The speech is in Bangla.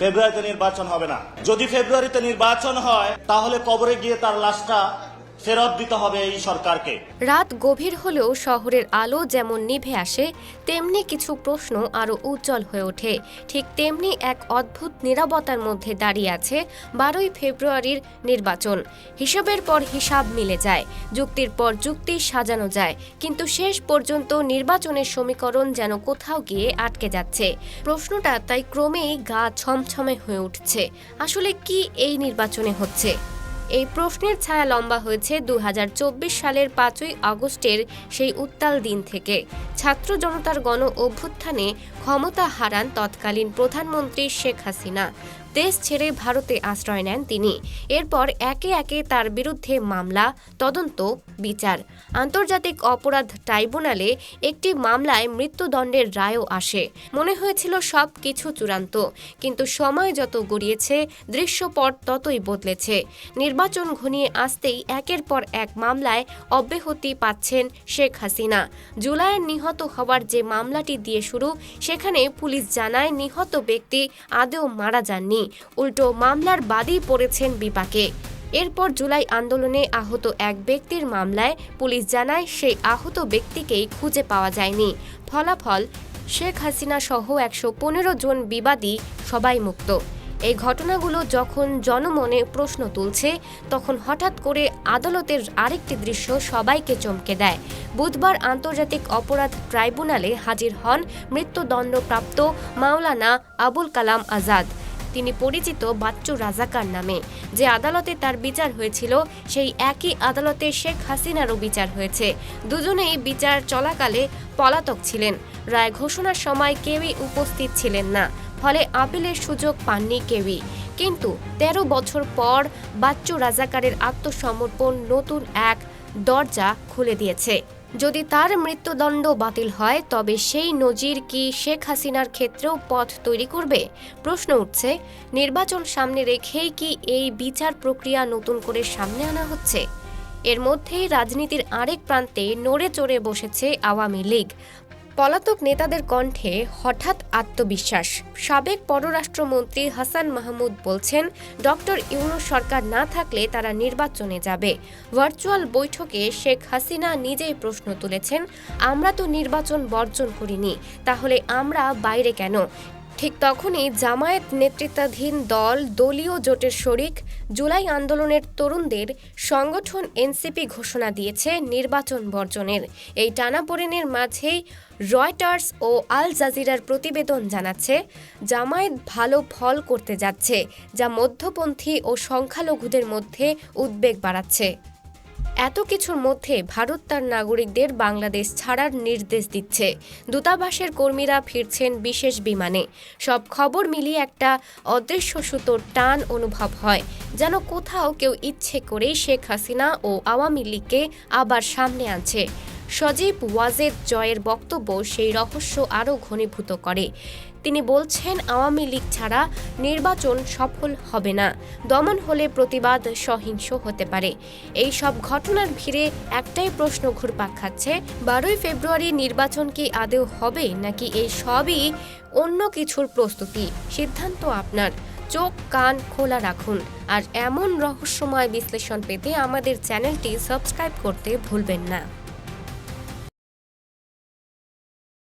ফেব্রুয়ারিতে নির্বাচন হবে না। যদি ফেব্রুয়ারিতে নির্বাচন হয় তাহলে কবরে গিয়ে তার লাশটা ফেরত দিতে হবে এই সরকারকে। রাত গভীর হলেও শহরের আলো যেমন নিভে আসে, তেমনি কিছু প্রশ্ন আরও উজ্জ্বল হয়ে ওঠে। ঠিক তেমনি এক অদ্ভুত নিরাপত্তার মধ্যে দাঁড়িয়ে আছে বারোই ফেব্রুয়ারির নির্বাচন। হিসাবের পর হিসাব মিলে যায়, যুক্তির পর যুক্তি সাজানো যায়, কিন্তু শেষ পর্যন্ত নির্বাচনের সমীকরণ যেন কোথাও গিয়ে আটকে যাচ্ছে। প্রশ্নটা তাই ক্রমেই গা ছমছমে হয়ে উঠছে। আসলে কি এই নির্বাচনে হচ্ছে? এই প্রশ্নের ছায়া লম্বা হয়েছে দুহাজার চব্বিশ সালের পাঁচই আগস্টের সেই উত্তাল দিন থেকে। ছাত্র জনতার গণ অভ্যুত্থানে ক্ষমতা হারান তৎকালীন প্রধানমন্ত্রী শেখ হাসিনা। দেশ ছেড়ে ভারতে আশ্রয় নেন তিনি। এরপর একে একে তার বিরুদ্ধে মামলা, তদন্ত, বিচার। আন্তর্জাতিক অপরাধ ট্রাইব্যুনালে একটি মামলায় মৃত্যুদণ্ডের রায়ও আসে। মনে হয়েছিল সব কিছু চূড়ান্ত, কিন্তু সময় যত গড়িয়েছে, দৃশ্যপট ততই বদলেছে। নির্বাচন ঘনিয়ে আসতেই একের পর এক মামলায় অব্যাহতি পাচ্ছেন শেখ হাসিনা। জুলাইয়ের নিহত হওয়ার যে মামলাটি দিয়ে শুরু, সেখানে পুলিশ জানায় নিহত ব্যক্তি আদৌ মারা যাননি। উল্টো মামলার বাদী পড়েছেন বিপাকে। এরপর জুলাই আন্দোলনে আহত এক ব্যক্তির মামলায় পুলিশ জানায় সেই আহত ব্যক্তিকেই খুঁজে পাওয়া যায়নি। ফলাফল, শেখ হাসিনা সহ একশো পনেরো জন বিবাদী সবাই মুক্ত। এই ঘটনাগুলো যখন জনমনে প্রশ্ন তুলছে, তখন হঠাৎ করে আদালতের আরেকটি দৃশ্য সবাইকে চমকে দেয়। বুধবার আন্তর্জাতিক অপরাধ ট্রাইব্যুনালে হাজির হন মৃত্যুদণ্ডপ্রাপ্ত মাওলানা আবুল কালাম আজাদ। তিনি পরিচিত বাচ্চু রাজাকার নামে। যে আদালতে তার বিচার হয়েছিল, সেই একই আদালতে শেখ হাসিনারও বিচার হয়েছে। দুজনেই বিচার চলাকালে পলাতক ছিলেন। রায় ঘোষণার সময় কেউই উপস্থিত ছিলেন না, ফলে আপিলের সুযোগ পাননি কেউই। কিন্তু ১৩ বছর পর বাচ্চু রাজাকারের আত্মসমর্পণ নতুন এক দরজা খুলে দিয়েছে। যদি তার মৃত্যুদণ্ড বাতিল হয়, তবে সেই নজির কি শেখ হাসিনার ক্ষেত্রেও পথ তৈরি করবে? প্রশ্ন উঠছে, নির্বাচন সামনে রেখেই কি এই বিচার প্রক্রিয়া নতুন করে সামনে আনা হচ্ছে? এর মধ্যেই রাজনীতির আরেক প্রান্তে নড়ে চড়ে বসেছে আওয়ামী লীগ। পলাতক নেতাদের কণ্ঠে হঠাৎ আত্মবিশ্বাস। সাবেক পররাষ্ট্রমন্ত্রী হাসান মাহমুদ বলছেন, ডক্টর ইউনুস সরকার না থাকলে তারা নির্বাচনে যাবে। ভার্চুয়াল বৈঠকে শেখ হাসিনা নিজেই প্রশ্ন তুলেছেন, আমরা তো নির্বাচন বর্জন করিনি, তাহলে আমরা বাইরে কেন? ঠিক তখনই জামায়াত নেতৃত্বাধীন দল দলীয় জোটের শরিক জুলাই আন্দোলনের তরুণদের সংগঠন এনসিপি ঘোষণা দিয়েছে নির্বাচন বর্জনের। এই টানাপোড়েনের মাঝেই রয়টার্স ও আল জাজিরার প্রতিবেদন জানাচ্ছে, জামায়াত ভালো ফল করতে যাচ্ছে, যা মধ্যপন্থী ও সংখ্যালঘুদের মধ্যে উদ্বেগ বাড়াচ্ছে। এত কিছুর মধ্যে ভারত তার নাগরিকদের বাংলাদেশ ছাড়ার নির্দেশ দিচ্ছে। দূতাবাসের কর্মীরা ফিরছেন বিশেষ বিমানে। সব খবর মিলিয়ে একটা অদৃশ্য সুতোর টান অনুভব হয়, যেন কোথাও কেউ ইচ্ছে করেই শেখ হাসিনা ও আওয়ামী লীগকে আবার সামনে আনছে। সজীব ওয়াজেদ জয়ের বক্তব্য সেই রহস্য আরও ঘনীভূত করে। তিনি বলছেন, আওয়ামী লীগ ছাড়া নির্বাচন সফল হবে না, দমন হলে প্রতিবাদ সহিংস হতে পারে। এই সব ঘটনার ভিড়ে একটাই প্রশ্ন ঘুরপাক খাচ্ছে, বারোই ফেব্রুয়ারি নির্বাচন কি আদেও হবে, নাকি এই সবই অন্য কিছুর প্রস্তুতি? সিদ্ধান্ত আপনার। চোখ, কান খোলা রাখুন। আর এমন রহস্যময় বিশ্লেষণ পেতে আমাদের চ্যানেলটি সাবস্ক্রাইব করতে ভুলবেন না।